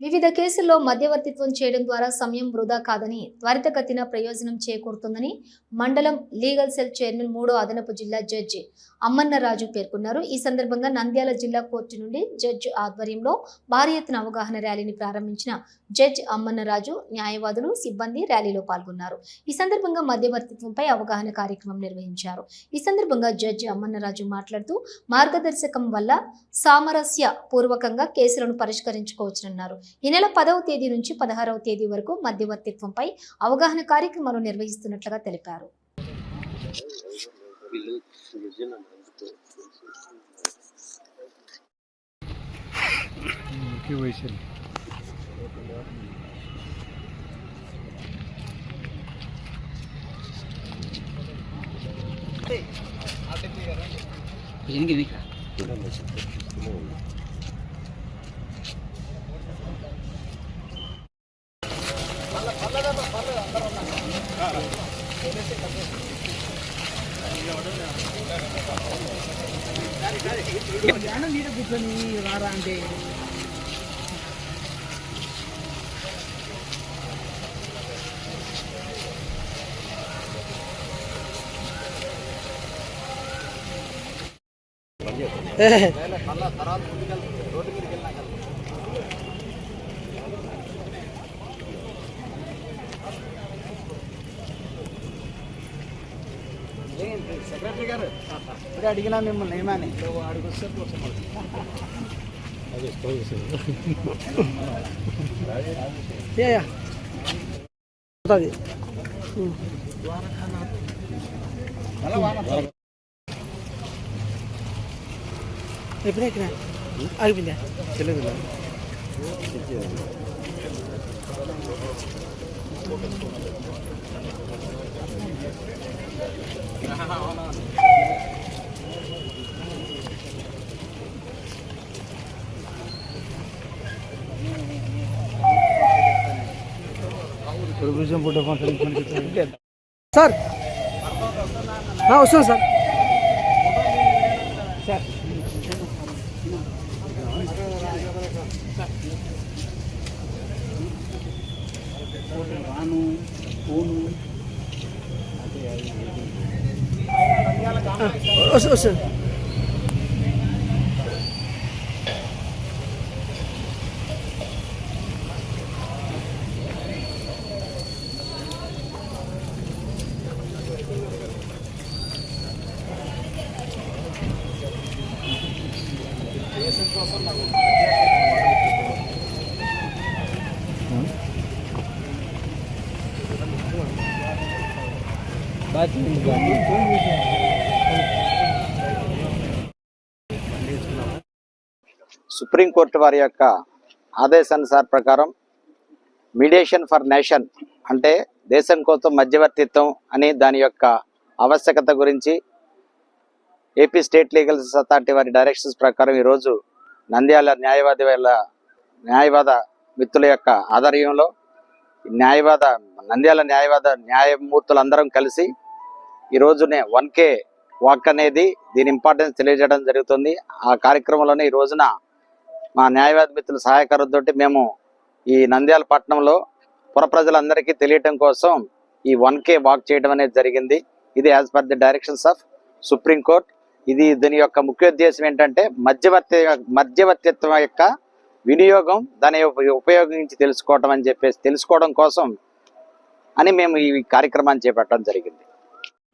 వివిధ కేసుల్లో మధ్యవర్తిత్వం చేయడం ద్వారా సమయం వృధా కాదని త్వరితగతిన ప్రయోజనం చేకూరుతుందని మండలం లీగల్ సెల్ చైర్మన్ మూడో అదనపు జిల్లా జడ్జి అమ్మన్నరాజు పేర్కొన్నారు. ఈ సందర్భంగా నంద్యాల జిల్లా కోర్టు నుండి జడ్జి ఆధ్వర్యంలో భారీ ఎత్తున అవగాహన ర్యాలీని ప్రారంభించిన జడ్జి అమ్మన్నరాజు న్యాయవాదులు సిబ్బంది ర్యాలీలో పాల్గొన్నారు. ఈ సందర్భంగా మధ్యవర్తిత్వంపై అవగాహన కార్యక్రమం నిర్వహించారు. ఈ సందర్భంగా జడ్జి అమ్మన్నరాజు మాట్లాడుతూ మార్గదర్శకం వల్ల సామరస్య పూర్వకంగా కేసులను పరిష్కరించుకోవచ్చునన్నారు. ఈ నెల పదవ తేదీ నుంచి పదహారవ తేదీ వరకు మధ్యవర్తిత్వంపై అవగాహన కార్యక్రమాలు నిర్వహిస్తున్నట్లుగా తెలిపారు. ముఖ్య వయసు సెక్రటరీ గారు ఇప్పుడే అడిగినా మిమ్మల్ని ఏమని? అడుగుస్తే ఎప్పుడే ఎక్కినా? ఆగిపోయిందా? తెలియదు సార్ ఆ, సార్ సార్ ఫోను వస్తు వస్తాను సుప్రీంకోర్టు వారి యొక్క ఆదేశానుసార ప్రకారం మీడియేషన్ ఫర్ నేషన్ అంటే దేశం కోసం మధ్యవర్తిత్వం అని దాని యొక్క ఆవశ్యకత గురించి ఏపీ స్టేట్ లీగల్ అథారిటీ వారి డైరెక్షన్స్ ప్రకారం ఈరోజు నంద్యాల న్యాయవాది వాళ్ళ న్యాయవాద మిత్రుల యొక్క ఆధ్వర్యంలో న్యాయవాద నంద్యాల న్యాయవాద న్యాయమూర్తులందరం కలిసి ఈ రోజునే వన్ కే వాక్ అనేది దీని ఇంపార్టెన్స్ తెలియజేయడం జరుగుతుంది. ఆ కార్యక్రమంలోనే ఈ రోజున మా న్యాయవాది మిత్రుల సహాయకారులతోటి మేము ఈ నంద్యాల పట్టణంలో పుర ప్రజలందరికీ తెలియటం కోసం ఈ వన్ కే వాక్ చేయడం అనేది జరిగింది. ఇది as per the directions of Supreme Court ఇది దీని యొక్క ముఖ్య ఉద్దేశం ఏంటంటే మధ్యవర్తి మధ్యవర్తిత్వం యొక్క వినియోగం దాని ఉపయోగించి తెలుసుకోవటం అని చెప్పేసి తెలుసుకోవడం కోసం అని మేము ఈ కార్యక్రమాన్ని చేపట్టడం జరిగింది.